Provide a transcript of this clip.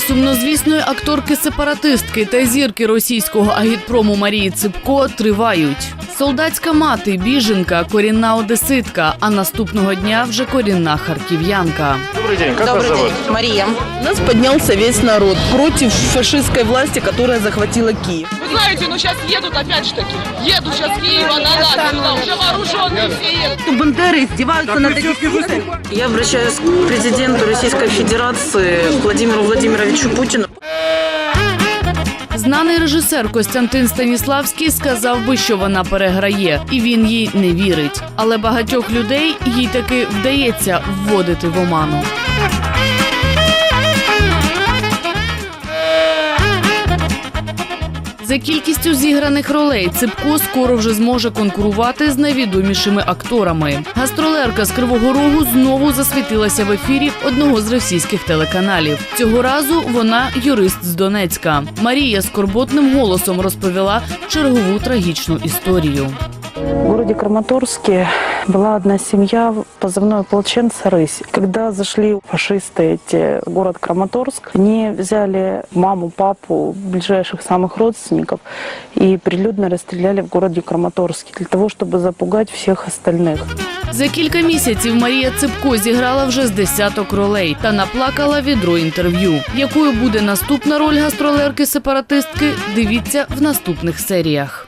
Сумнозвісної акторки-сепаратистки та зірки російського агітпрому Марії Ципко тривають. Солдатська мати, біженка, корінна одеситка, а наступного дня вже корінна харків'янка. Добрый день, как Добрый вас зовут? день, Мария. У нас поднялся весь народ против фашистской власти, которая захватила Киев. Вы знаете, ну сейчас едут опять же таки. Едут сейчас с Киева на нас, сюда, уже вооруженные все едут. Бандеры издеваются над этих людьми. Я обращаюсь к президенту Российской Федерации Владимиру Владимировичу Путину. Знаний режисер Костянтин Станіславський сказав би, що вона переграє, і він їй не вірить. Але багатьох людей їй таки вдається вводити в оману. За кількістю зіграних ролей Ципко скоро вже зможе конкурувати з найвідомішими акторами. Гастролерка з Кривого Рогу знову засвітилася в ефірі одного з російських телеканалів. Цього разу вона юрист з Донецька. Марія скорботним голосом розповіла чергову трагічну історію. В городе Краматорске была одна семья, позывной ополченца «Рысь». Когда зашли фашисты эти в город Краматорск, они взяли маму, папу, ближайших самых родственников и прилюдно расстреляли в городе Краматорске для того, чтобы запугать всех остальных. За кілька місяців Марія Ципко зіграла вже з десяток ролей та наплакала відро інтерв'ю. Якою буде наступна роль гастролерки-сепаратистки? Дивіться в наступних серіях.